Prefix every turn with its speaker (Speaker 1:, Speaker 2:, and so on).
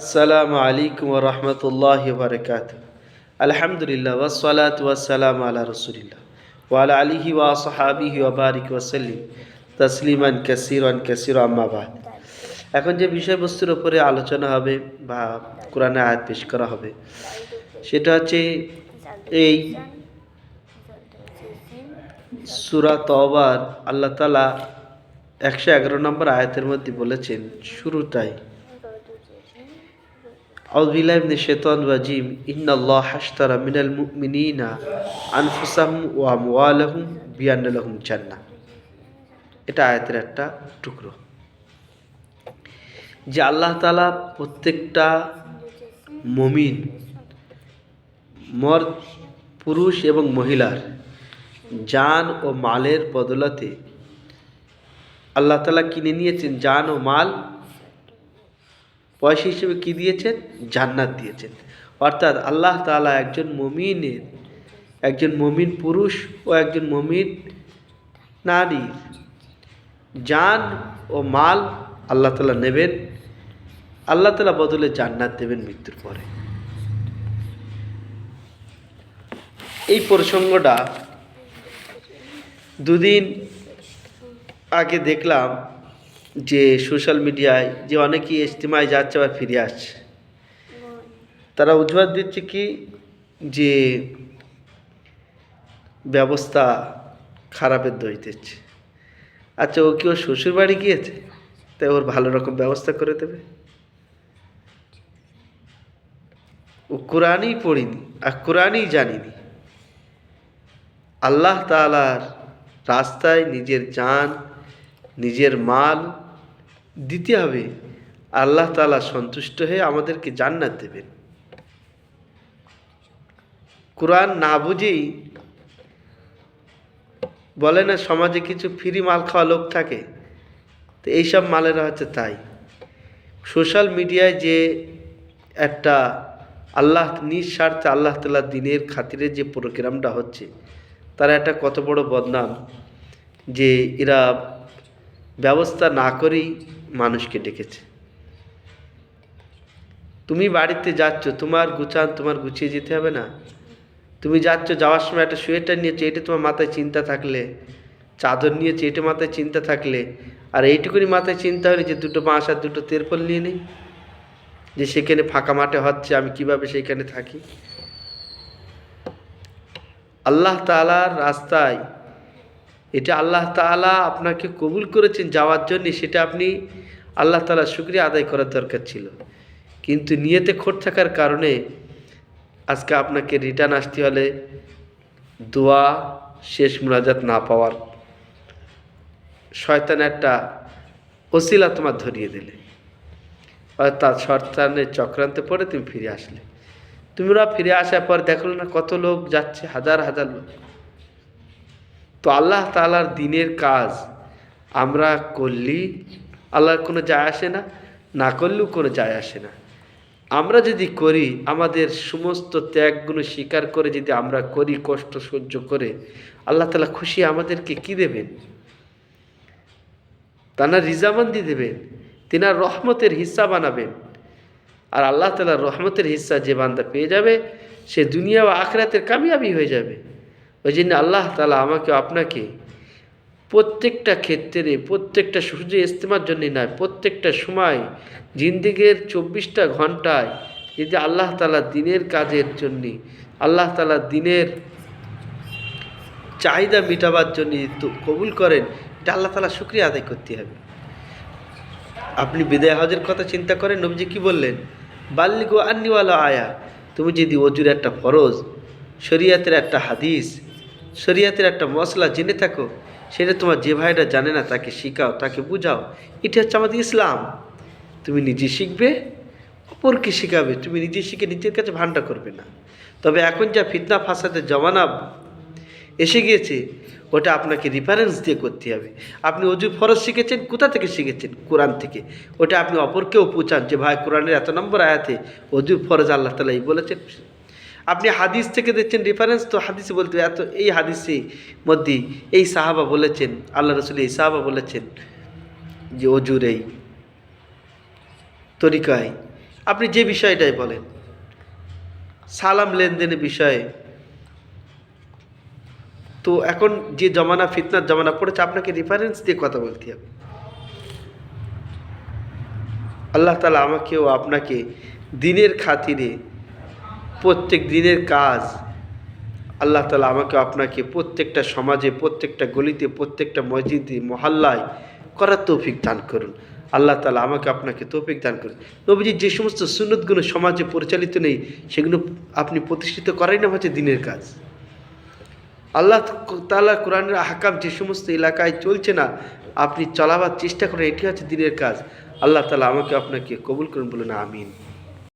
Speaker 1: আসসালামু আলাইকুম রহমতুল্লাহ বারকাত আলহামদুলিল্লাহ ওয়াসালাত ওয়াসালাম আলা রসুলিল্লাহ। ওয়ালা আলিহি ওয়া সাহাবিহি ওয়া বারিক ওয়াসাল্লিম তসলিমান কাসিরান কাসির আম্মাবাদ এখন যে বিষয়বস্তুর উপরে আলোচনা হবে বা কোরআনে আয়াত পেশ করা হবে, সেটা হচ্ছে এই সুরা তওবার, আল্লাহ তালা একশো এগারো নম্বর আয়াতের মধ্যে বলেছেন, শুরুটাই আউযুবিল্লাহি মিনাশ শাইতানির রাজিম। ইন্নাল্লাহ হাশতারা মিনাল মুমিনিনা আনফুসাহুম ওয়া আমওয়ালাহুম বিআন্না লাহুম এটা আয়াতের একটা টুকরো। যে আল্লাহ তালা প্রত্যেকটা মমিন, মর, পুরুষ এবং মহিলার জান ও মালের বদলাতে আল্লাহ তালা কিনে নিয়েছেন জান ও মাল পয়সা হিসেবে কি দিয়েছেন? জান্নাত দিয়েছেন। অর্থাৎ আল্লাহ তাআলা একজন মমিনের, একজন মমিন পুরুষ ও একজন মমিন নারী জান ও মাল আল্লাহ তালা নেবেন। আল্লাহ তালা বদলে জান্নাত দেবেন মৃত্যুর পরে। এই প্রসঙ্গটা দুদিন আগে দেখলাম যে সোশ্যাল মিডিয়ায় যে অনেকেই ইজতেমায় যাচ্ছে আবার ফিরে আসছে। তারা অজুহাত দিচ্ছে কি? যে ব্যবস্থা খারাপের দই দিচ্ছে। আচ্ছা ও কি ওর শ্বশুর বাড়ি গিয়েছে? তাই ওর ভালো রকম ব্যবস্থা করে দেবে? ও কোরআনই পড়িনি, আর কোরআনই জানিনি। আল্লাহ তালার রাস্তায় নিজের জান, নিজের মাল দিতে হবে, আল্লাহ তালা সন্তুষ্ট হয়ে আমাদেরকে জান্নাত দেবেন। কোরআন না বুঝেই বলে না, সমাজে কিছু ফ্রি মাল খাওয়া লোক থাকে, তো এইসব মালেরা হচ্ছে তাই। সোশ্যাল মিডিয়ায় যে একটা আল্লাহ নিঃস্বার্থে আল্লাহ তালা দিনের খাতিরে যে প্রোগ্রামটা হচ্ছে, তারা একটা কত বড় বদনাম যে এরা ব্যবস্থা না করেই মানুষকে ডেকেছে। তুমি বাড়িতে যাচ্ছ, তোমার গুছান তোমার গুছিয়ে যেতে হবে না। তুমি যাচ্ছ, যাওয়ার সময় একটা সোয়েটার নিয়েছো, এটা তোমার মাথায় চিন্তা থাকলে, চাদর নিয়েছে, এটা মাথায় চিন্তা থাকলে, আর এইটুকুনি মাথায় চিন্তা হলে যে দুটো বাঁশ আর দুটো তেরপল নিয়ে নেই? যে সেখানে ফাঁকা মাঠে হচ্ছে, আমি কীভাবে সেখানে থাকি? আল্লাহ তালার রাস্তায় এটা আল্লাহ তালা আপনাকে কবুল করেছেন যাওয়ার জন্য, সেটা আপনি আল্লাহ তালা শুক্রিয়া আদায় করার দরকার ছিল। কিন্তু নিয়েতে খোট থাকার কারণে আজকে আপনাকে রিটার্ন আসতে হলে দোয়া, শেষ মুনাজাত না পাওয়ার শয়তান একটা ওসিলা তোমার ধরিয়ে দিলে। অর্থাৎ শয়তানের চক্রান্তে পরে তুমি ফিরে আসলে। তোমরা ফিরে আসার পর দেখল না কত লোক যাচ্ছে, হাজার হাজার লোক। তো আল্লাহ তালার দিনের কাজ আমরা করলি, আল্লাহর কোনো যায় আসে না না করলেও কোনো যায় আসে না। আমরা যদি করি, আমাদের সমস্ত ত্যাগগুলো স্বীকার করে যদি আমরা করি, কষ্ট সহ্য করে, আল্লাহ তালা খুশি আমাদেরকে কি দেবেন? তানা রিজামান্দি দেবেন, তিনার রহমতের হিস্সা বানাবেন। আর আল্লাহ তালার রহমতের হিস্সা যে বান্দা পেয়ে যাবে, সে দুনিয়া ও আখরাতের কামিয়াবি হয়ে যাবে। ওই জন্য আল্লাহ তালা আমাকে আপনাকে প্রত্যেকটা ক্ষেত্রে, প্রত্যেকটা সূর্য ইস্তেমার জন্যে নয়, প্রত্যেকটা সময় জিন্দিগের চব্বিশটা ঘন্টায় যদি আল্লাহ তালা দিনের কাজের জন্যে, আল্লাহ তালা দিনের চাহিদা মেটাবার জন্য কবুল করেন, এটা আল্লাহ তালা শুক্রিয়া আদায় করতে হবে। আপনি বিদায় হজের কথা চিন্তা করেন, নবজি কি বললেন? বাল্লিগো আন্নিওয়ালা আয়া, তুমি যদি অজুর একটা ফরজ, শরিয়াতের একটা হাদিস শরিয়াতের একটা মশলা জেনে থাকো, সেটা তোমার যে ভাইটা জানে না তাকে শিখাও, তাকে বুঝাও। এটা হচ্ছে আমাদের ইসলাম। তুমি নিজে শিখবে, অপরকে শিখাবে। তুমি নিজে শিখে নিজের কাছে ভান্ডা করবে না। তবে এখন যা ফিতনা ফাসাদের জমানা এসে গিয়েছে, ওটা আপনাকে রিফারেন্স দিয়ে করতে হবে। আপনি অজু ফরজ শিখেছেন, কোথা থেকে শিখেছেন? কোরআন থেকে। ওটা আপনি অপরকেও পৌঁছান। যে ভাই কোরআনের এত নম্বর আয়াতে অজু ফরজ আল্লাহ তালা এই বলেছেন আপনি হাদিস থেকে দেখছেন রেফারেন্স তো হাদিসে বলতে এত, এই হাদিসে মধ্যে এই সাহাবা বলেছেন, আল্লাহ রসুল এই সাহাবা বলেছেন যে অজুর এই তরিকায়। আপনি যে বিষয়টাই বলেন, সালাম লেনদেনের বিষয়ে, তো এখন যে জমানা, ফিতনার জমানা পড়েছে, আপনাকে রেফারেন্স দিয়ে কথা বলতে হবে। আল্লাহ তালা আমাকেও আপনাকে দিনের খাতিরে প্রত্যেক দিনের কাজ, আল্লাহ তালা আমাকে আপনাকে প্রত্যেকটা সমাজে, প্রত্যেকটা গলিতে, প্রত্যেকটা মসজিদে, মহল্লায় করার তৌফিক দান করুন। আল্লাহ তালা আমাকে আপনাকে তৌফিক দান করুন। নবীজির যে সমস্ত সুন্নতগুলো সমাজে পরিচালিত নেই, সেগুলো আপনি প্রতিষ্ঠিত করাই না হচ্ছে দিনের কাজ। আল্লাহ তালা কোরআনের হাকাম যে সমস্ত এলাকায় চলছে না, আপনি চলাবার চেষ্টা করেন, এটি হচ্ছে দিনের কাজ। আল্লাহ তালা আমাকে আপনাকে কবুল করুন বলুন, আমিন।